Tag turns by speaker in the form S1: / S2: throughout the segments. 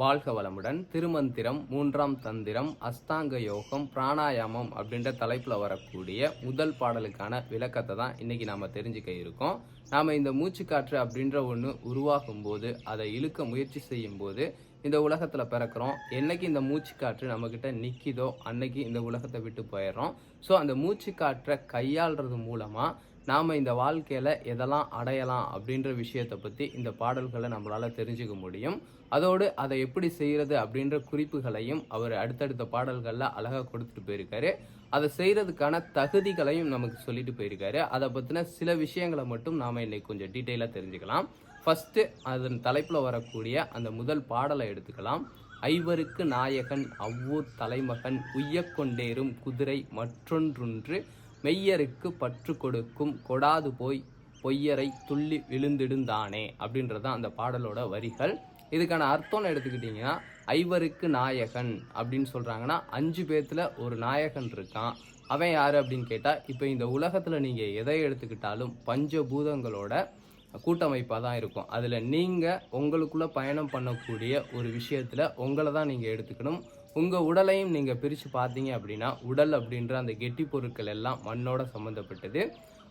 S1: வாழ்க வளமுடன். திருமந்திரம் மூன்றாம் தந்திரம் அஸ்தாங்க யோகம் பிராணாயாமம் அப்படின்ற தலைப்பில் வரக்கூடிய முதல் பாடலுக்கான விளக்கத்தை தான் இன்னைக்கு நாம் தெரிஞ்சுக்க இருக்கோம். நாம் இந்த மூச்சுக்காற்று அப்படின்ற ஒன்று உருவாகும் போது அதை இழுக்க முயற்சி செய்யும் போது இந்த உலகத்தில் பிறக்கிறோம். என்னைக்கு இந்த மூச்சுக்காற்று நம்மக்கிட்ட நிற்கிதோ அன்னைக்கு இந்த உலகத்தை விட்டு போயிடுறோம். ஸோ அந்த மூச்சுக்காற்றை கையாளுறது மூலமாக நாம் இந்த வாழ்க்கையில் எதெல்லாம் அடையலாம் அப்படின்ற விஷயத்தை பற்றி இந்த பாடல்களை நம்மளால் தெரிஞ்சுக்க முடியும். அதோடு அதை எப்படி செய்கிறது அப்படின்ற குறிப்புகளையும் அவர் அடுத்தடுத்த பாடல்களில் அழகாக கொடுத்துட்டு போயிருக்காரு. அதை செய்கிறதுக்கான தகுதிகளையும் நமக்கு சொல்லிட்டு போயிருக்காரு. அதை பற்றின சில விஷயங்களை மட்டும் நாம் இன்னைக்கு கொஞ்சம் டீட்டெயிலாக தெரிஞ்சுக்கலாம். ஃபஸ்ட்டு அதன் தலைப்பில் வரக்கூடிய அந்த முதல் பாடலை எடுத்துக்கலாம். ஐவருக்கு நாயகன் அவ்வூர் தலைமகன் உய்யக்கொண்டேறும் குதிரை மற்றொன்றொன்று மெய்யருக்கு பற்று கொடுக்கும் கொடாது போய் பொய்யரை துள்ளி விழுந்திடுந்தானே அப்படின்றதான் அந்த பாடலோட வரிகள். இதுக்கான அர்த்தம்னு எடுத்துக்கிட்டிங்கன்னா ஐவருக்கு நாயகன் அப்படின்னு சொல்கிறாங்கன்னா அஞ்சு பேர்த்தில் ஒரு நாயகன் இருக்கான். அவன் யார் அப்படின்னு கேட்டால் இப்போ இந்த உலகத்தில் நீங்கள் எதை எடுத்துக்கிட்டாலும் பஞ்சபூதங்களோட கூட்டமைப்பாக தான் இருக்கும். அதில் நீங்கள் உங்களுக்குள்ளே பயணம் பண்ணக்கூடிய ஒரு விஷயத்தில் உங்களை தான் நீங்கள் எடுத்துக்கணும். உங்கள் உடலையும் நீங்கள் பிரித்து பார்த்தீங்க அப்படின்னா உடல் அப்படின்ற அந்த கெட்டி பொருட்கள் எல்லாம் மண்ணோட சம்மந்தப்பட்டது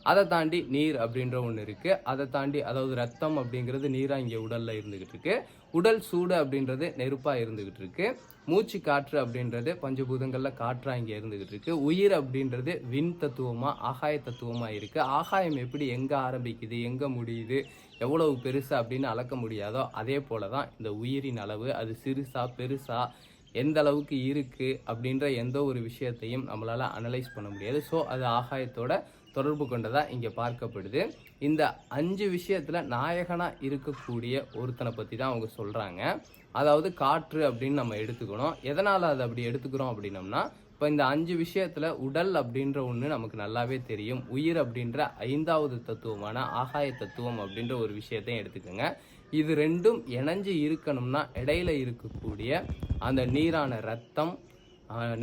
S1: அதை தாண்டி நீர் அப்படின்ற ஒன்று இருக்குது அதை தாண்டி அதாவது ரத்தம் அப்படிங்கிறது நீராக இங்கே உடலில் இருந்துக்கிட்டு இருக்கு. உடல் சூடு அப்படின்றது நெருப்பாக இருந்துக்கிட்டு இருக்கு. மூச்சு காற்று அப்படின்றது பஞ்சபூதங்களில் காற்றாக இங்கே இருந்துக்கிட்டு இருக்கு. உயிர் அப்படின்றது விண் தத்துவமாக ஆகாய தத்துவமாக இருக்குது ஆகாயம் எப்படி எங்கே ஆரம்பிக்குது எங்கே முடியுது எவ்வளவு பெருசா அப்படின்னு அளக்க முடியாதோ அதே போல தான் இந்த உயிரின் அளவு. அது சிறுசா பெருசா எந்த அளவுக்கு இருக்குது அப்படின்ற எந்த ஒரு விஷயத்தையும் நம்மளால் அனலைஸ் பண்ண முடியாது. ஸோ அது ஆகாயத்தோட தொடர்பு கொண்டதாக இங்கே பார்க்கப்படுது. இந்த அஞ்சு விஷயத்தில் நாயகனாக இருக்கக்கூடிய ஒருத்தனை பற்றி தான் அவங்க சொல்கிறாங்க அதாவது காற்று அப்படின்னு நம்ம எடுத்துக்கணும். எதனால் அதை அப்படி எடுத்துக்கிறோம் அப்படின்னம்னா இப்போ இந்த அஞ்சு விஷயத்தில் உடல் அப்படின்ற ஒன்று நமக்கு நல்லாவே தெரியும். உயிர் அப்படின்ற ஐந்தாவது தத்துவமான ஆகாய தத்துவம் அப்படின்ற ஒரு விஷயத்தையும் எடுத்துக்கோங்க. இது ரெண்டும் இணைஞ்சு இருக்கணும்னா இடையில இருக்கக்கூடிய அந்த நீரான ரத்தம்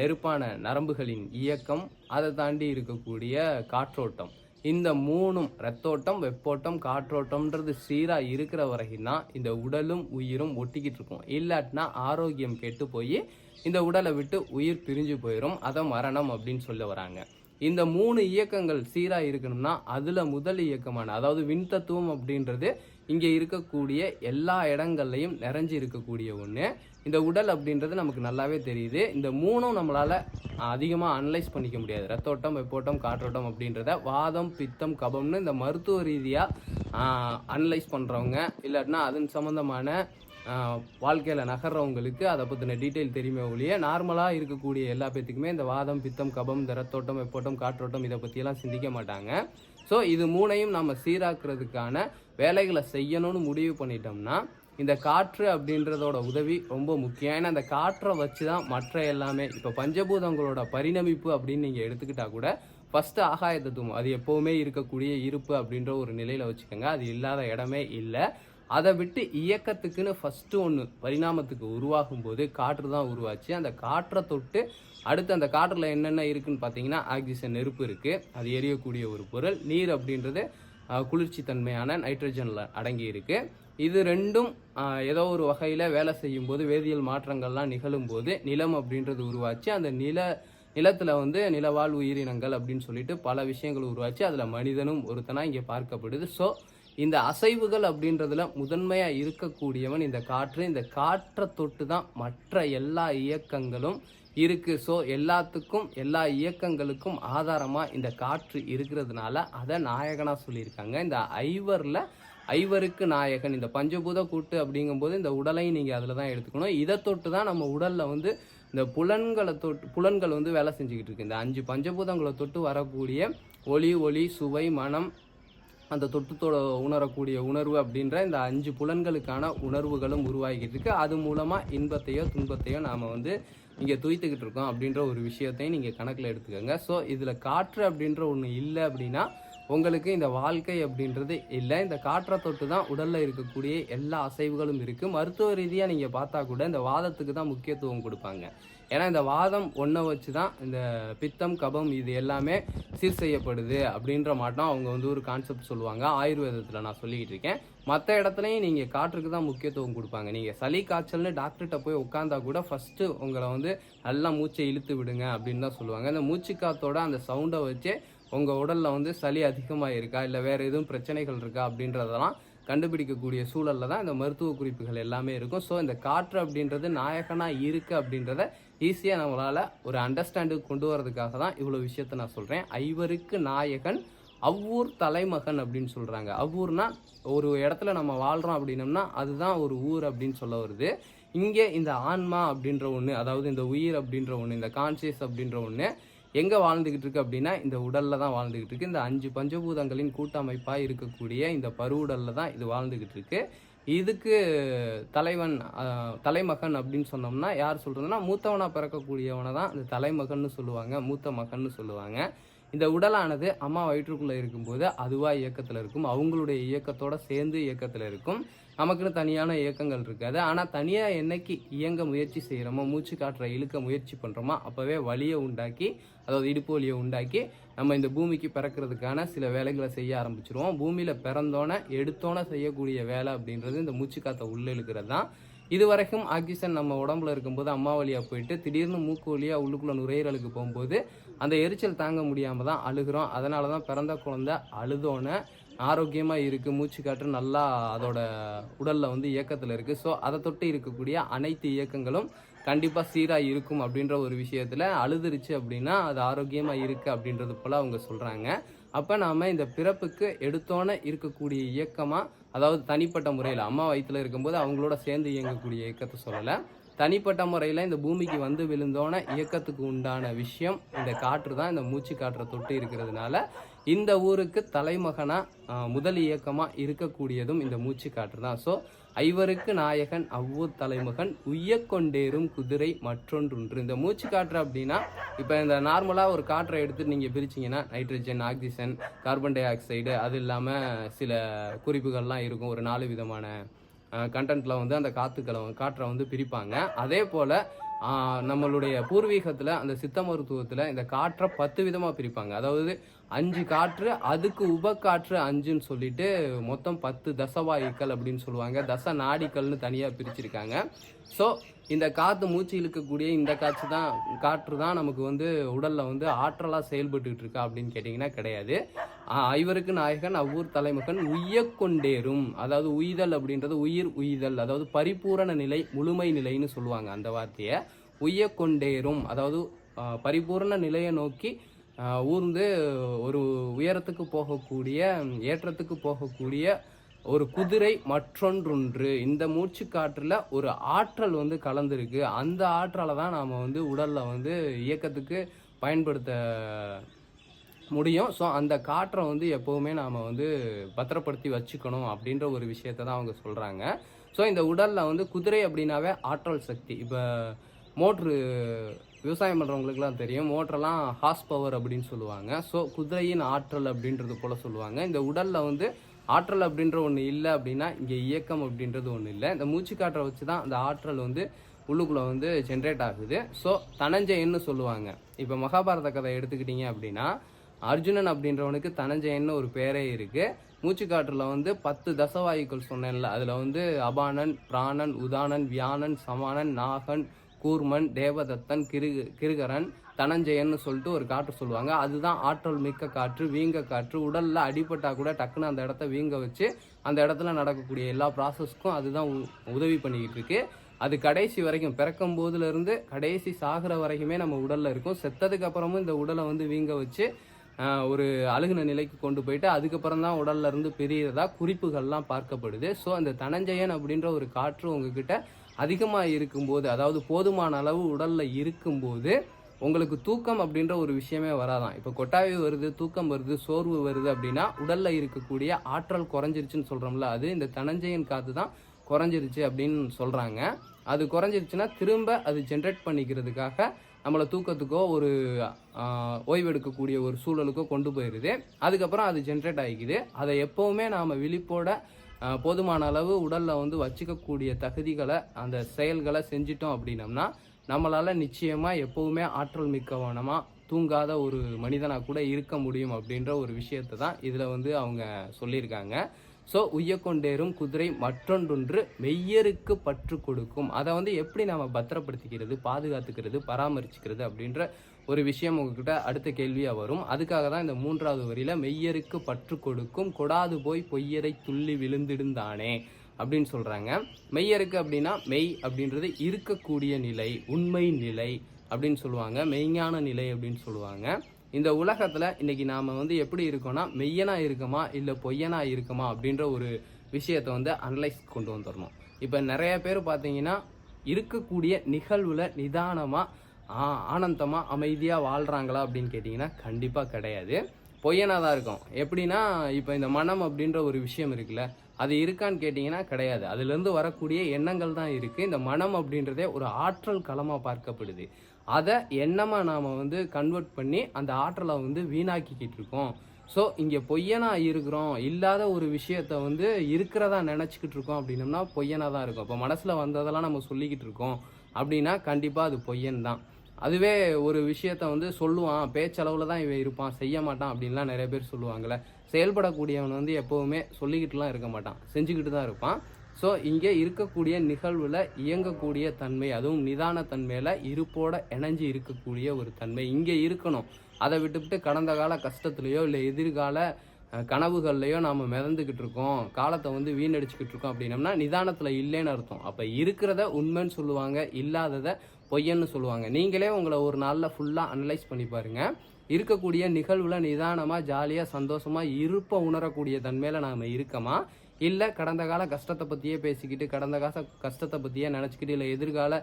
S1: நெருப்பான நரம்புகளின் இயக்கம் அதை தாண்டி இருக்கக்கூடிய காற்றோட்டம். இந்த மூணும் ரத்தோட்டம் வெப்போட்டம் காற்றோட்டம்ன்றது சீராக இருக்கிற வரைக்கும் தான் இந்த உடலும் உயிரும் ஒட்டிக்கிட்டு இருக்கும். இல்லாட்டினா ஆரோக்கியம் கெட்டு போய் இந்த உடலை விட்டு உயிர் பிரிஞ்சு போயிடும் அதை மரணம் அப்படின்னு சொல்ல வராங்க. இந்த மூணு இயக்கங்கள் சீராக இருக்கணும்னா அதில் முதல் இயக்கமான அதாவது விண்தத்துவம் அப்படின்றது இங்கே இருக்கக்கூடிய எல்லா இடங்கள்லையும் நிறைஞ்சு இருக்கக்கூடிய ஒன்று இந்த உடல் அப்படின்றது நமக்கு நல்லாவே தெரியுது. இந்த மூணும் நம்மளால் அதிகமாக அனலைஸ் பண்ணிக்க முடியாது. ரத்தோட்டம் வெப்போட்டம் காற்றோட்டம் அப்படின்றத வாதம் பித்தம் கபம்னு இந்த மருத்துவ ரீதியாக அனலைஸ் பண்ணுறவங்க இல்லாட்டினா அதன் சம்மந்தமான வாழ்க்கையில் நகர்றவங்களுக்கு அதை பற்றின டீட்டெயில் தெரியுமே ஒழிய நார்மலாக இருக்கக்கூடிய எல்லா பேத்துக்குமே இந்த வாதம் பித்தம் கபம் இந்த ரத்தோட்டம் வெப்போட்டம் காற்றோட்டம் இதை பற்றியெல்லாம் சிந்திக்க மாட்டாங்க. ஸோ இது மூணையும் நம்ம சீராக்குறதுக்கான வேலைகளை செய்யணும்னு முடிவு பண்ணிட்டோம்னா இந்த காற்று அப்படின்றதோட உதவி ரொம்ப முக்கியம். ஏன்னா அந்த காற்றை வச்சு தான் மற்ற எல்லாமே இப்போ பஞ்சபூதங்களோட பரிணமிப்பு அப்படின்னு நீங்கள் எடுத்துக்கிட்டா கூட ஃபஸ்ட்டு ஆகாய தத்துவம் அது எப்போவுமே இருக்கக்கூடிய இருப்பு அப்படின்ற ஒரு நிலையில் வச்சுக்கோங்க. அது இல்லாத இடமே இல்லை. அதை விட்டு இயக்கத்துக்குன்னு ஃபஸ்ட்டு ஒன்று பரிணாமத்துக்கு உருவாகும் போது காற்று தான் உருவாச்சு. அந்த காற்றை தொட்டு அடுத்து அந்த காற்றில் என்னென்ன இருக்குதுன்னு பார்த்தீங்கன்னா ஆக்சிஜன் நெருப்பு இருக்குது அது எரியக்கூடிய ஒரு பொருள். நீர் அப்படின்றது குளிர்ச்சி தன்மையான நைட்ரஜனில் அடங்கி இருக்குது இது ரெண்டும் ஏதோ ஒரு வகையில் வேலை செய்யும் போது வேதியியல் மாற்றங்கள்லாம் நிகழும் போது நிலம் அப்படின்றது உருவாச்சு. அந்த நில நிலத்தில் வந்து நிலவாழ் உயிரினங்கள் அப்படின்னு சொல்லிட்டு பல விஷயங்கள் உருவாச்சு. அதில் மனிதனும் ஒருத்தனாக இங்கே பார்க்கப்படுது. ஸோ இந்த அசைவுகள் அப்படின்றதுல முதன்மையா இருக்கக்கூடியவன் இந்த காற்று. இந்த காற்றை தொட்டு தான் மற்ற எல்லா இயக்கங்களும் இருக்கு. ஸோ எல்லாத்துக்கும் எல்லா இயக்கங்களுக்கும் ஆதாரமா இந்த காற்று இருக்கிறதுனால அதை நாயகனா சொல்லியிருக்காங்க. இந்த ஐவர்ல ஐவருக்கு நாயகன் இந்த பஞ்சபூத கூட்டு அப்படிங்கும்போது இந்த உடலையும் நீங்கள் அதில் தான் எடுத்துக்கணும். இதை தொட்டு தான் நம்ம உடலில் வந்து இந்த புலன்களை தொட்டு புலன்கள் வந்து வேலை செஞ்சுக்கிட்டு இருக்கு. இந்த அஞ்சு பஞ்சபூதங்களை தொட்டு வரக்கூடிய ஒளி ஒளி சுவை மனம் அந்த தொட்டத்தோட உணரக்கூடிய உணர்வு அப்படின்ற இந்த அஞ்சு புலன்களுக்கான உணர்வுகளும் உருவாகிட்டு இருக்கு. அது மூலமா இன்பத்தையோ துன்பத்தையோ நாம வந்து இங்க துய்த்துக்கிட்டு இருக்கோம் அப்படின்ற ஒரு விஷயத்தையும் நீங்க கணக்குல எடுத்துக்கோங்க. ஸோ இதுல காற்று அப்படின்ற ஒண்ணு இல்லை அப்படின்னா உங்களுக்கு இந்த வாழ்க்கை அப்படின்றது இல்லை. இந்த காற்றை தொட்டு தான் உடலில் இருக்கக்கூடிய எல்லா அசைவுகளும் இருக்குது மருத்துவ ரீதியாக நீங்கள் பார்த்தா கூட இந்த வாதத்துக்கு தான் முக்கியத்துவம் கொடுப்பாங்க. ஏன்னா இந்த வாதம் ஒன்றை வச்சு தான் இந்த பித்தம் கபம் இது எல்லாமே சீர் செய்யப்படுது அப்படின்ற மாட்டம் அவங்க வந்து ஒரு கான்செப்ட் சொல்லுவாங்க. ஆயுர்வேதத்தில் நான் சொல்லிக்கிட்டு இருக்கேன். மற்ற இடத்துலையும் நீங்கள் காற்றுக்கு தான் முக்கியத்துவம் கொடுப்பாங்க. நீங்கள் சளி காய்ச்சல்னு டாக்டர்கிட்ட போய் உட்காந்தா கூட ஃபஸ்ட்டு உங்களை வந்து நல்லா மூச்சை இழுத்து விடுங்க அப்படின்னு தான் சொல்லுவாங்க. இந்த மூச்சு காத்தோட அந்த சவுண்டை வச்சு உங்கள் உடலில் வந்து சளி அதிகமாக இருக்கா இல்லை வேறு எதுவும் பிரச்சனைகள் இருக்கா? அப்படின்றதெல்லாம் கண்டுபிடிக்கக்கூடிய சூழலில் தான் இந்த மருத்துவ குறிப்புகள் எல்லாமே இருக்கும். ஸோ இந்த காற்று அப்படின்றது நாயகனாக இருக்குது அப்படின்றத ஈஸியாக நம்மளால் ஒரு அண்டர்ஸ்டாண்டுக்கு கொண்டு வரதுக்காக தான் இவ்வளோ விஷயத்த நான் சொல்கிறேன் ஐவருக்கு நாயகன் அவ்வூர் தலைமகன் அப்படின்னு சொல்கிறாங்க அவ்வூர்னா ஒரு இடத்துல நம்ம வாழ்கிறோம் அப்படின்னம்னா அதுதான் ஒரு ஊர் அப்படின்னு சொல்ல வருது. இங்கே இந்த ஆன்மா அப்படின்ற ஒன்று அதாவது இந்த உயிர் அப்படின்ற ஒன்று இந்த கான்சியஸ் அப்படின்ற ஒன்று எங்கே வாழ்ந்துக்கிட்டு இருக்கு அப்படின்னா இந்த உடலில் தான் வாழ்ந்துக்கிட்டு இருக்கு. இந்த அஞ்சு பஞ்சபூதங்களின் கூட்டமைப்பாக இருக்கக்கூடிய இந்த பருவுடலில் தான் இது வாழ்ந்துக்கிட்டு இருக்கு. இதுக்கு தலைவன் தலைமகன் அப்படின்னு சொன்னோம்னா யார் சொல்கிறதுனா மூத்தவனாக பிறக்கக்கூடியவனை தான் இந்த தலைமகன்னு சொல்லுவாங்க மூத்த மகன்னு சொல்லுவாங்க. இந்த உடலானது அம்மா வயிற்றுக்குள்ளே இருக்கும்போது அதுவாக இயக்கத்தில் இருக்கும். அவங்களுடைய இயக்கத்தோடு சேர்ந்து இயக்கத்தில் இருக்கும். நமக்குன்னு தனியான இயக்கங்கள் இருக்காது. ஆனால் தனியாக என்னைக்கு இயங்க முயற்சி செய்கிறோமோ மூச்சு காற்றை இழுக்க முயற்சி பண்ணுறோமோ அப்போவே வலியை உண்டாக்கி அதாவது இடுப்பு வலியை உண்டாக்கி நம்ம இந்த பூமிக்கு பிறக்கிறதுக்கான சில வேலைகளை செய்ய ஆரம்பிச்சிருவோம். பூமியில் பிறந்தோன்னே எடுத்தோன்னே செய்யக்கூடிய வேலை அப்படின்றது இந்த மூச்சு காற்றை உள்ளே இழுக்கிறது தான். இது வரைக்கும் ஆக்சிஜன் நம்ம உடம்புல இருக்கும்போது அம்மா வழியாக போயிட்டு திடீர்னு மூக்கு வழியாக உள்ளுக்குள்ள நுரையீரலுக்கு போகும்போது அந்த எரிச்சல் தாங்க முடியாமல் தான் அழுகிறோம். அதனால தான் பிறந்த குழந்தை அழுதோன்னே ஆரோக்கியமாக இருக்குது மூச்சு காற்று நல்லா அதோட உடலில் வந்து இயக்கத்தில் இருக்குது ஸோ அதை தொட்டு இருக்கக்கூடிய அனைத்து இயக்கங்களும் கண்டிப்பாக சீராக இருக்கும் அப்படின்ற ஒரு விஷயத்தில் அழுதுருச்சு அப்படின்னா அது ஆரோக்கியமாக இருக்குது அப்படின்றது போல் அவங்க சொல்கிறாங்க அப்போ நாம் இந்த பிறப்புக்கு எடுத்தோன்னே இருக்கக்கூடிய இயக்கமாக அதாவது தனிப்பட்ட முறையில் அம்மா வயிற்றில் இருக்கும்போது அவங்களோட சேர்ந்து இயங்கக்கூடிய இயக்கத்தை சொல்லலை. தனிப்பட்ட முறையில் இந்த பூமிக்கு வந்து விழுந்தோன இயக்கத்துக்கு உண்டான விஷயம் இந்த காற்று தான் இந்த மூச்சு காற்றை தொட்டு இருக்கிறதுனால இந்த ஊருக்கு தலைமகனாக முதல் இயக்கமாக இருக்கக்கூடியதும் இந்த மூச்சு காற்று தான். ஸோ ஐவருக்கு நாயகன் அவ்வூர் தலைமகன் உய்யக்கொண்டேறும் குதிரை மற்றொன்றுன்று. இந்த மூச்சு காற்று அப்படின்னா இப்போ இந்த நார்மலாக ஒரு காற்றை எடுத்து நீங்கள் பிரிச்சிங்கன்னா nitrogen oxygen carbon dioxide அது இல்லாமல் சில குறிப்புகள்லாம் இருக்கும். ஒரு நாலு விதமான கண்டென்ட்டில் வந்து அந்த காற்றுக்களை காற்றை வந்து பிரிப்பாங்க. அதே போல் நம்மளுடைய பூர்வீகத்தில் அந்த சித்த மருத்துவத்தில் இந்த காற்றை பத்து விதமாக பிரிப்பாங்க. அதாவது அஞ்சு காற்று அதுக்கு உப காற்று அஞ்சுன்னு சொல்லிட்டு மொத்தம் பத்து தசவாயுக்கள் அப்படின்னு சொல்லுவாங்க. தச நாடிக்கல்னு தனியாக பிரிச்சிருக்காங்க. ஸோ இந்த காற்று மூச்சு இழுக்கக்கூடிய இந்த காற்று தான் காற்று தான் நமக்கு வந்து உடலில் வந்து ஆற்றலாக செயல்பட்டுக்கிட்டு இருக்கா அப்படின்னு கேட்டிங்கன்னா கிடையாது. ஐவருக்கு நாயகன் அவ்வூர் தலைமகன் உய்யக்கொண்டேறும் அதாவது உய்தல் அப்படின்றது உயிர் உய்தல் அதாவது பரிபூரண நிலை முழுமை நிலைன்னு சொல்லுவாங்க அந்த வார்த்தையை. உய்யக்கொண்டேறும் அதாவது பரிபூரண நிலையை நோக்கி ஊர்ந்து ஒரு உயரத்துக்கு போகக்கூடிய ஏற்றத்துக்கு போகக்கூடிய ஒரு குதிரை மற்றொன்றொன்று. இந்த மூச்சு காற்றில் ஒரு ஆற்றல் வந்து கலந்துருக்கு. அந்த ஆற்றலை தான் நாம் வந்து உடலில் வந்து இயக்கத்துக்கு பயன்படுத்த முடியும். ஸோ அந்த காற்றை வந்து எப்போவுமே நாம் வந்து பத்திரப்படுத்தி வச்சுக்கணும் அப்படின்ற ஒரு விஷயத்தை தான் அவங்க சொல்கிறாங்க ஸோ இந்த உடலில் வந்து குதிரை அப்படின்னாவே ஆற்றல் சக்தி. இப்போ மோட்ரு விவசாயம் பண்ணுறவங்களுக்குலாம் தெரியும். மோட்டரெல்லாம் ஹார்ஸ் பவர் அப்படின்னு சொல்லுவாங்க. ஸோ குதிரையின் ஆற்றல் அப்படின்றது போல் சொல்லுவாங்க. இந்த உடலில் வந்து ஆற்றல் அப்படின்ற ஒன்று இல்லை அப்படின்னா இங்கே இயக்கம் அப்படின்றது ஒன்று இல்லை. இந்த மூச்சு காற்றை வச்சு தான் அந்த ஆற்றல் வந்து உள்ளுக்குள்ளே வந்து ஜென்ரேட் ஆகுது. ஸோ தனஞ்சயன்னு சொல்லுவாங்க. இப்போ மகாபாரத கதை எடுத்துக்கிட்டிங்க அப்படின்னா அர்ஜுனன் அப்படின்றவனுக்கு தனஞ்சயன்னு ஒரு பேரே இருக்குது மூச்சு காற்றில் வந்து பத்து தசவாயுக்கள் சொன்னேன்ல. அதில் வந்து அபானன் பிராணன் உதானன் வியானன் சமானன் நாகன் கூர்மன் தேவதத்தன் கிரு கிருகரன் தனஞ்சயன்னு சொல்லிட்டு ஒரு காற்று சொல்லுவாங்க. அதுதான் ஆற்றல் மிக்க காற்று வீங்க காற்று. உடலில் அடிபட்டால் கூட டக்குன்னு அந்த இடத்த வீங்க வச்சு அந்த இடத்துல நடக்கக்கூடிய எல்லா ப்ராசஸ்க்கும் அதுதான் உ- உதவி பண்ணிக்கிட்டு இருக்கு. அது கடைசி வரைக்கும் பிறக்கும் போதுலேருந்து கடைசி சாகிற வரைக்குமே நம்ம உடலில் இருக்கும். செத்ததுக்கு அப்புறமும் இந்த உடலை வந்து வீங்க வச்சு ஒரு அழுகுன நிலைக்கு கொண்டு போயிட்டு அதுக்கப்புறம் தான் உடல்ல இருந்து பிரியறதா குறிப்புகள்லாம் பார்க்கப்படுது. ஸோ அந்த தனஞ்சயன் அப்படின்ற ஒரு காற்று உங்ககிட்ட அதிகமாக இருக்கும்போது அதாவது போதுமான அளவு உடலில் இருக்கும்போது உங்களுக்கு தூக்கம் அப்படின்ற ஒரு விஷயமே வராதான். இப்போ கொட்டாவி வருது தூக்கம் வருது சோர்வு வருது அப்படின்னா உடலில் இருக்கக்கூடிய ஆற்றல் குறைஞ்சிருச்சுன்னு சொல்கிறோம்ல அது இந்த தனஞ்சையின் காத்து தான் குறைஞ்சிருச்சு அப்படின்னு சொல்கிறாங்க அது குறைஞ்சிருச்சுன்னா திரும்ப அது ஜென்ரேட் பண்ணிக்கிறதுக்காக நம்மளை தூக்கத்துக்கோ ஒரு ஓய்வெடுக்கக்கூடிய ஒரு சூழலுக்கோ கொண்டு போயிடுது அதுக்கப்புறம் அது ஜென்ரேட் ஆகிக்குது. அதை எப்போவுமே நாம் விழிப்போட போதுமான அளவு உடலில் வந்து வச்சுக்கக்கூடிய தகுதிகளை அந்த செயல்களை செஞ்சிட்டோம் அப்படின்னம்னா நம்மளால் நிச்சயமாக எப்போவுமே ஆற்றல் மிக்கவனமாக தூங்காத ஒரு மனிதனாக கூட இருக்க முடியும் அப்படின்ற ஒரு விஷயத்தை தான் இதில் வந்து அவங்க சொல்லியிருக்காங்க. ஸோ உய்யக்கொண்டேறும் குதிரை மற்றொன்றொன்று மெய்யருக்கு பற்று கொடுக்கும். அதை வந்து எப்படி நம்ம பத்திரப்படுத்திக்கிறது பாதுகாத்துக்கிறது பராமரிச்சுக்கிறது அப்படின்ற ஒரு விஷயம் உங்ககிட்ட அடுத்த கேள்வியாக வரும். அதுக்காக தான் இந்த மூன்றாவது வரியில் மெய்யருக்கு பற்று கொடுக்கும் கொடாது போய் பொய்யரை துள்ளி விழுந்திருந்தானே அப்படின்னு சொல்கிறாங்க மெய்யருக்கு அப்படின்னா மெய் அப்படின்றது இருக்கக்கூடிய நிலை உண்மை நிலை அப்படின்னு சொல்லுவாங்க. மெய்ஞான நிலை அப்படின்னு சொல்லுவாங்க. இந்த உலகத்தில் இன்னைக்கு நாம் வந்து எப்படி இருக்கோம்னா மெய்யனா இருக்குமா இல்லை பொய்யனா இருக்குமா அப்படின்ற ஒரு விஷயத்தை வந்து அனலைஸ் கொண்டு வந்துடணும் இப்போ நிறைய பேர் பார்த்தீங்கன்னா இருக்கக்கூடிய நிகழ்வில் நிதானமாக ஆனந்தமாக அமைதியாக வாழ்கிறாங்களா அப்படின்னு கேட்டிங்கன்னா கண்டிப்பாக கிடையாது. பொய்யனாக தான் இருக்கும். எப்படின்னா இப்போ இந்த மனம் அப்படின்ற ஒரு விஷயம் இருக்குல்ல அது இருக்கான்னு கேட்டிங்கன்னா கிடையாது. அதுலேருந்து வரக்கூடிய எண்ணங்கள் தான் இருக்குது இந்த மனம் அப்படின்றதே ஒரு ஆற்றல் களமாக பார்க்கப்படுது. அதை எண்ணமாக நாம் வந்து கன்வெர்ட் பண்ணி அந்த ஆற்றலை வந்து வீணாக்கிக்கிட்டு இருக்கோம். ஸோ இங்கே பொய்யனா இருக்கிறோம். இல்லாத ஒரு விஷயத்த வந்து இருக்கிறதா நினச்சிக்கிட்டு இருக்கோம் அப்படின்னம்னா பொய்யனாக தான் இருக்கும். இப்போ மனசில் வந்ததெல்லாம் நம்ம சொல்லிக்கிட்டு இருக்கோம். அப்படின்னா கண்டிப்பாக அது பொய்யன் தான். அதுவே ஒரு விஷயத்த வந்து சொல்லுவான் பேச்சளவில் தான் இவன் இருப்பான் செய்ய மாட்டான் அப்படின்லாம் நிறைய பேர் சொல்லுவாங்கள்ல செயல்படக்கூடியவன் வந்து எப்போவுமே சொல்லிக்கிட்டுலாம் இருக்க மாட்டான் செஞ்சுக்கிட்டு தான் இருப்பான். ஸோ இங்கே இருக்கக்கூடிய நிகழ்வில் இயங்கக்கூடிய தன்மை அதுவும் நிதான தன்மையில் இருப்போட இணைஞ்சு இருக்கக்கூடிய ஒரு தன்மை. இங்கே இருக்கணும். அதை விட்டுவிட்டு கடந்த கால கஷ்டத்துலையோ இல்லை எதிர்கால கனவுகள்லையோ நாம் மிதந்துக்கிட்டு இருக்கோம் காலத்தை வந்து வீணடிச்சுக்கிட்டு இருக்கோம் அப்படின்னம்னா நிதானத்தில் இல்லைன்னு அர்த்தம். அப்போ இருக்கிறத உண்மைன்னு சொல்லுவாங்க இல்லாததை பொய்யன்னு சொல்லுவாங்க. நீங்களே உங்களை ஒரு நாளில் ஃபுல்லாக அனலைஸ் பண்ணி பாருங்கள் இருக்கக்கூடிய நிகழ்வில் நிதானமாக ஜாலியாக சந்தோஷமாக இருப்ப உணரக்கூடிய தன்மையில் நாம் இருக்கமா? இல்லை கடந்த கால கஷ்டத்தை பற்றியே பேசிக்கிட்டு கடந்த கால கஷ்டத்தை பற்றியே நினச்சிக்கிட்டு இல்லை எதிர்கால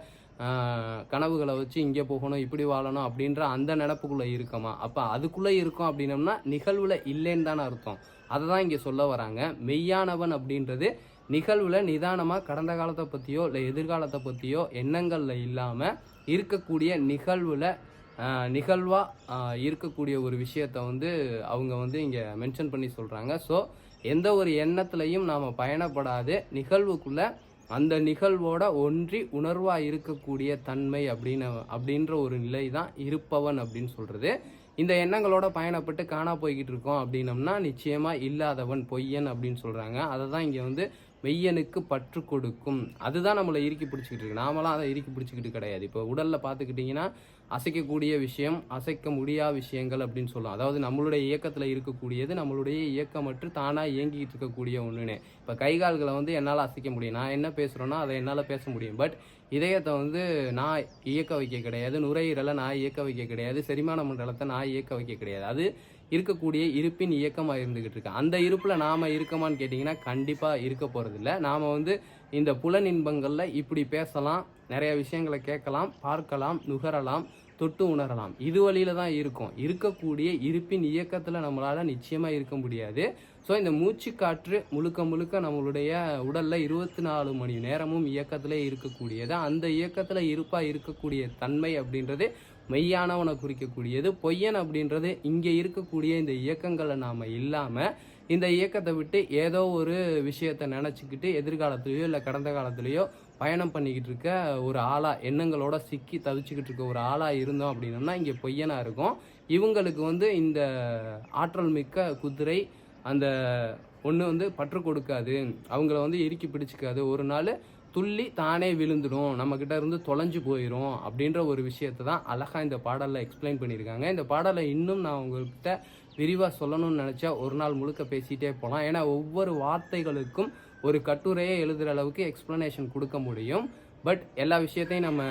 S1: கனவுகளை வச்சு இங்கே போகணும் இப்படி வாழணும் அப்படின்ற அந்த நினப்புக்குள்ளே இருக்கமா? அப்போ அதுக்குள்ளே இருக்கோம் அப்படின்னம்னா நிகழ்வில் இல்லைன்னு தானே அர்த்தம். அதை தான் இங்கே சொல்ல வராங்க. மெய்யானவன் அப்படின்றது நிகழ்வில் நிதானமாக கடந்த காலத்தை பற்றியோ இல்லை எதிர்காலத்தை பற்றியோ எண்ணங்களில் இல்லாமல் இருக்கக்கூடிய நிகழ்வில் நிகழ்வாக இருக்கக்கூடிய ஒரு விஷயத்த வந்து அவங்க வந்து இங்கே மென்ஷன் பண்ணி சொல்கிறாங்க ஸோ எந்த ஒரு எண்ணத்துலையும் நாம் பயணப்படாது. நிகழ்வுக்குள்ளே அந்த நிகழ்வோட ஒன்றி உணர்வாக இருக்கக்கூடிய தன்மை அப்படின்னு அப்படின்ற ஒரு நிலை தான் இருப்பவன் அப்படின்னு சொல்கிறது இந்த எண்ணங்களோட பயணப்பட்டு காணா போய்கிட்டு இருக்கோம் அப்படின்னம்னா நிச்சயமாக இல்லாதவன் பொய்யன் அப்படின்னு சொல்கிறாங்க அதை தான் இங்கே வந்து மெய்யனுக்கு பற்று கொடுக்கும். அதுதான் நம்மளை இறுக்கி பிடிச்சிக்கிட்டு இருக்கு. நாமளாம் அதை இறுக்கி பிடிச்சிக்கிட்டு கிடையாது. இப்போ உடலில் பார்த்துக்கிட்டிங்கன்னா அசைக்கக்கூடிய விஷயம் அசைக்க முடியாத விஷயங்கள் அப்படின்னு சொல்லலாம் அதாவது நம்மளுடைய இயக்கத்தில் இருக்கக்கூடியது நம்மளுடைய இயக்கமற்று தானாக இயங்கிட்டு இருக்கக்கூடிய ஒன்றுன்னு இப்போ கை கால்களை வந்து என்னால் அசைக்க முடியும். நான் என்ன பேசுகிறேன்னா அதை என்னால் பேச முடியும். பட் இதயத்தை வந்து நான் இயக்க வைக்க கிடையாது. நுரையீரலை நான் இயக்க வைக்க கிடையாது. செரிமான மண்டலத்தை நான் இயக்க வைக்க கிடையாது. அது இருக்கக்கூடிய இருப்பின் இயக்கமாக இருந்துகிட்டு இருக்கு. அந்த இருப்பில் நாம் இருக்கமான்னு கேட்டிங்கன்னா கண்டிப்பாக இருக்க போகிறதில்ல நாம் வந்து இந்த புலன் இன்பங்களில் இப்படி பேசலாம் நிறைய விஷயங்களை கேட்கலாம் பார்க்கலாம் நுகரலாம் தொட்டு உணரலாம். இது வழியில தான் இருக்கும். இருக்கக்கூடிய இருப்பின் இயக்கத்தில் நம்மளால் நிச்சயமாக இருக்க முடியாது. ஸோ இந்த மூச்சு காற்று முழுக்க முழுக்க நம்மளுடைய உடலில் இருபத்தி நாலு மணி நேரமும் இயக்கத்திலே இருக்கக்கூடியது. அந்த இயக்கத்தில் இருப்பாக இருக்கக்கூடிய தன்மை அப்படின்றது மெய்யானவனை குறிக்கக்கூடியது பொய்யன் அப்படின்றது இங்கே இருக்கக்கூடிய இந்த இயக்கங்களை நாம் இல்லாமல் இந்த இயக்கத்தை விட்டு ஏதோ ஒரு விஷயத்தை நினச்சிக்கிட்டு எதிர்காலத்துலேயோ இல்லை கடந்த காலத்துலேயோ பயணம் பண்ணிக்கிட்டு இருக்க ஒரு ஆளாக எண்ணங்களோட சிக்கி தவிச்சுக்கிட்டு இருக்க ஒரு ஆளாக இருந்தோம் அப்படின்னம்னா இங்கே பொய்யனாக இருக்கும். இவங்களுக்கு வந்து இந்த ஆற்றல் மிக்க குதிரை அந்த ஒன்று வந்து பற்று கொடுக்காது. அவங்கள வந்து இறுக்கி பிடிச்சிக்காது. ஒரு நாள் துள்ளி தானே விழுந்துடும் நம்மக்கிட்ட இருந்து தொலைஞ்சு போயிடும் அப்படின்ற ஒரு விஷயத்தை தான் அழகாக இந்த பாடலில் எக்ஸ்பிளைன் பண்ணியிருக்காங்க. இந்த பாடலை இன்னும் நான் உங்கள்கிட்ட விரிவாக சொல்லணும்னு நினச்சா ஒரு நாள் முழுக்க பேசிகிட்டே போகலாம் ஏன்னா ஒவ்வொரு வார்த்தைகளுக்கும் ஒரு கட்டுரையை எழுதுகிற அளவுக்கு எக்ஸ்ப்ளனேஷன் கொடுக்க முடியும். பட் எல்லா விஷயத்தையும் நம்ம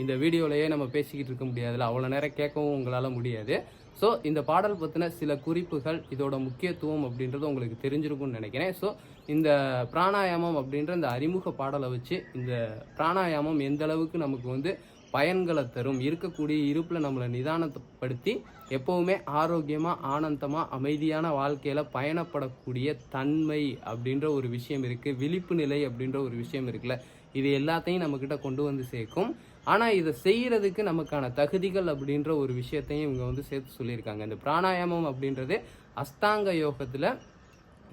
S1: இந்த வீடியோலையே நம்ம பேசிக்கிட்டு இருக்க முடியாதுல்ல. அவ்வளோ நேரம் கேட்கவும் உங்களால் முடியாது. ஸோ இந்த பாடல் பற்றின சில குறிப்புகள் இதோட முக்கியத்துவம் அப்படின்றது உங்களுக்கு தெரிஞ்சிருக்கும்னு நினைக்கிறேன். ஸோ இந்த பிராணாயாமம் அப்படின்ற இந்த அறிமுக பாடலை வச்சு இந்த பிராணாயாமம் எந்த அளவுக்கு நமக்கு வந்து பயன்களை தரும் இருக்கக்கூடிய இருப்பில் நம்மளை நிதானப்படுத்தி எப்போவுமே ஆரோக்கியமாக ஆனந்தமாக அமைதியான வாழ்க்கையில் பயணப்படக்கூடிய தன்மை அப்படின்ற ஒரு விஷயம் இருக்குது விழிப்பு நிலை அப்படின்ற ஒரு விஷயம் இருக்குல்ல. இது எல்லாத்தையும் நம்மக்கிட்ட கொண்டு வந்து சேர்க்கும். ஆனால் இதை செய்கிறதுக்கு நமக்கான தகுதிகள் அப்படின்ற ஒரு விஷயத்தையும் இவங்க வந்து சேர்த்து சொல்லியிருக்காங்க. இந்த பிராணாயாமம் அப்படின்றது அஸ்தாங்க யோகத்தில்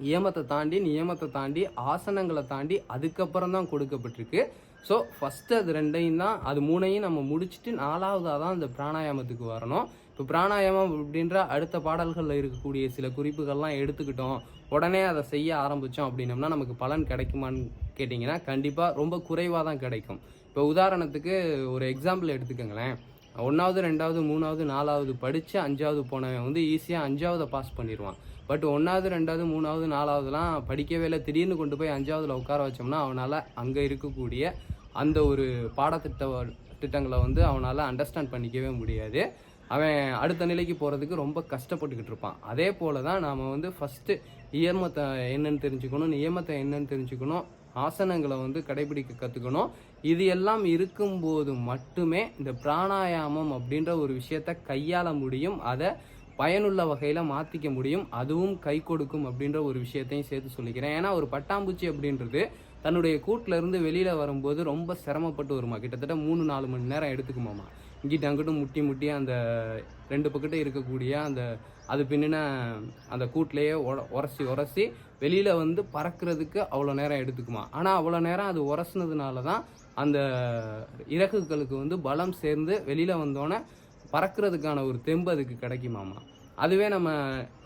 S1: நியமத்தை தாண்டி நியமத்தை தாண்டி ஆசனங்களை தாண்டி அதுக்கப்புறம் தான் கொடுக்கப்பட்டிருக்கு. ஸோ ஃபஸ்ட்டு அது ரெண்டையும் தான் அது மூணையும் நம்ம முடிச்சுட்டு நாலாவதாக தான் அந்த பிராணாயாமத்துக்கு வரணும். இப்போ பிராணாயாமம் அப்படின்ற அடுத்த பாடல்களில் இருக்கக்கூடிய சில குறிப்புகள்லாம் எடுத்துக்கிட்டோம். உடனே அதை செய்ய ஆரம்பித்தோம் அப்படின்னம்னா நமக்கு பலன் கிடைக்குமான்னு கேட்டிங்கன்னா கண்டிப்பாக ரொம்ப குறைவாக தான் கிடைக்கும். இப்போ உதாரணத்துக்கு ஒரு எக்ஸாம்பிள் எடுத்துக்கோங்களேன். ஒன்றாவது ரெண்டாவது மூணாவது நாலாவது படித்து அஞ்சாவது போனவன் வந்து ஈஸியாக அஞ்சாவதை பாஸ் பண்ணிடுவான் பட் ஒன்றாவது ரெண்டாவது மூணாவது நாலாவதுலாம் படிக்கவே இல்லை. திடீர்னு கொண்டு போய் அஞ்சாவதுல உட்கார வச்சோம்னா அவனால் அங்கே இருக்கக்கூடிய அந்த ஒரு பாடத்திட்ட திட்டங்களை வந்து அவனால் அண்டர்ஸ்டாண்ட் பண்ணிக்கவே முடியாது. அவன் அடுத்த நிலைக்கு போகிறதுக்கு ரொம்ப கஷ்டப்பட்டுக்கிட்டு இருப்பான். அதே போல தான் நாம் வந்து ஃபஸ்ட்டு இயர்மத்தை என்னன்னு தெரிஞ்சுக்கணும் நியமத்தை என்னன்னு தெரிஞ்சுக்கணும். ஆசனங்களை வந்து கடைபிடிக்க கற்றுக்கணும் இது எல்லாம் இருக்கும்போது மட்டுமே இந்த பிராணாயாமம் அப்படின்ற ஒரு விஷயத்த கையாள முடியும். அதை பயனுள்ள வகையில் மாற்றிக்க முடியும். அதுவும் கை கொடுக்கும் அப்படின்ற ஒரு விஷயத்தையும் சேர்த்து சொல்லிக்கிறேன். ஏன்னா ஒரு பட்டாம்பூச்சி அப்படின்றது தன்னுடைய கூட்டிலேருந்து வெளியில் வரும்போது ரொம்ப சிரமப்பட்டு வருமா? கிட்டத்தட்ட மூணு நாலு மணி நேரம் எடுத்துக்குமாமா? இங்கிட்ட அங்கிட்டும் முட்டி முட்டி அந்த ரெண்டு பக்கட்டும் இருக்கக்கூடிய அந்த அது பின்னின அந்த கூட்டிலேயே உர உரசி உரசி வெளியில் வந்து பறக்கிறதுக்கு அவ்வளோ நேரம் எடுத்துக்குமா? ஆனால் அவ்வளோ நேரம் அது உரசுனதுனால தான் அந்த இறகுகளுக்கு வந்து பலம் சேர்ந்து வெளியில் வந்தோடனே பறக்கிறதுக்கான ஒரு தெம்பு அதுக்கு கிடைக்குமாமா? அதுவே நம்ம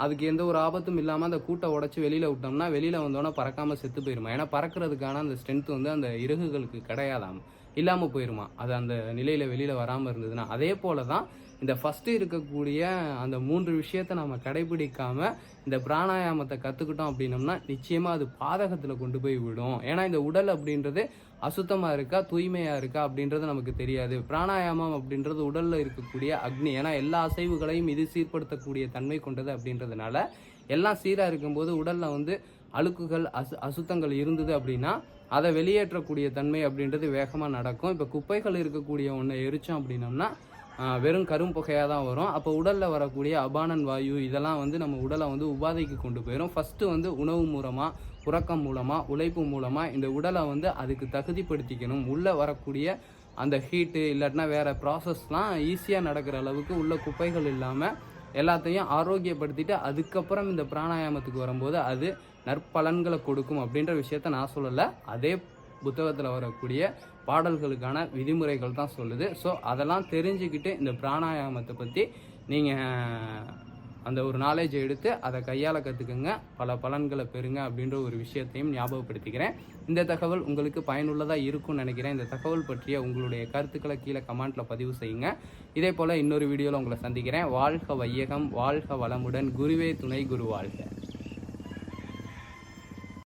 S1: அதுக்கு எந்த ஒரு ஆபத்தும் இல்லாமல் அந்த கூட்டை உடச்சி வெளியில் விட்டோம்னா வெளியில் வந்தோடனே பறக்காமல் செத்து போயிருமா? ஏன்னா பறக்கிறதுக்கான அந்த ஸ்ட்ரென்த் வந்து அந்த இறகுகளுக்கு கிடையாதாம். இல்லாமல் போயிருமா? அது அந்த நிலையில் வெளியில் வராமல் இருந்ததுன்னா அதே போல தான் இந்த ஃபஸ்ட்டு இருக்கக்கூடிய அந்த மூன்று விஷயத்தை நம்ம கடைபிடிக்காமல் இந்த பிராணாயாமத்தை கற்றுக்கிட்டோம் அப்படின்னம்னா நிச்சயமாக அது பாதகத்தில் கொண்டு போய் விடும். ஏன்னா இந்த உடல் அப்படின்றது அசுத்தமாக இருக்கா தூய்மையாக இருக்கா அப்படின்றது நமக்கு தெரியாது. பிராணாயாமம் அப்படின்றது உடலில் இருக்கக்கூடிய அக்னி. ஏன்னா எல்லா அசைவுகளையும் இது சீர்படுத்தக்கூடிய தன்மை கொண்டது அப்படின்றதுனால எல்லாம் சீராக இருக்கும்போது உடலில் வந்து அழுக்குகள் அசு அசுத்தங்கள் இருந்தது அப்படின்னா அதை வெளியேற்றக்கூடிய தன்மை அப்படின்றது வேகமாக நடக்கும். இப்போ குப்பைகள் இருக்கக்கூடிய ஒன்றை எரிச்சோம் அப்படின்னம்னா வெறும் வெறும் கரும்புகையாக தான் வரும். அப்போ உடலில் வரக்கூடிய அபானன் வாயு இதெல்லாம் வந்து நம்ம உடலை வந்து உபாதைக்கு கொண்டு போயிடும் ஃபஸ்ட்டு வந்து உணவு மூலமாக உறக்கம் மூலமாக உழைப்பு மூலமாக இந்த உடலை வந்து அதுக்கு தகுதிப்படுத்திக்கணும். உள்ளே வரக்கூடிய அந்த ஹீட்டு இல்லாட்டினா வேறு ப்ராசஸ்லாம் ஈஸியாக நடக்கிற அளவுக்கு உள்ள குப்பைகள் இல்லாமல் எல்லாத்தையும் ஆரோக்கியப்படுத்திட்டு அதுக்கப்புறம் இந்த பிராணாயாமத்துக்கு வரும்போது அது நற்பலன்களை கொடுக்கும் அப்படின்ற விஷயத்த நான் சொல்லலை. அதே புத்தகத்தில் வரக்கூடிய பாடல்களுக்கான விதிமுறைகள் தான் சொல்லுது. ஸோ அதெல்லாம் தெரிஞ்சுக்கிட்டு இந்த பிராணாயாமத்தை பற்றி நீங்கள் அந்த ஒரு நாலேஜை எடுத்து அதை கையாள கற்றுக்குங்க பல பலன்களை பெறுங்க அப்படின்ற ஒரு விஷயத்தையும் ஞாபகப்படுத்திக்கிறேன். இந்த தகவல் உங்களுக்கு பயனுள்ளதாக இருக்கும்னு நினைக்கிறேன். இந்த தகவல் பற்றிய உங்களுடைய கருத்துக்களை கீழே கமெண்ட்டில் பதிவு செய்யுங்க. இதே போல் இன்னொரு வீடியோவில் உங்களை சந்திக்கிறேன். வாழ்க வையகம் வாழ்க வளமுடன். குருவே துணை குரு வாழ்க.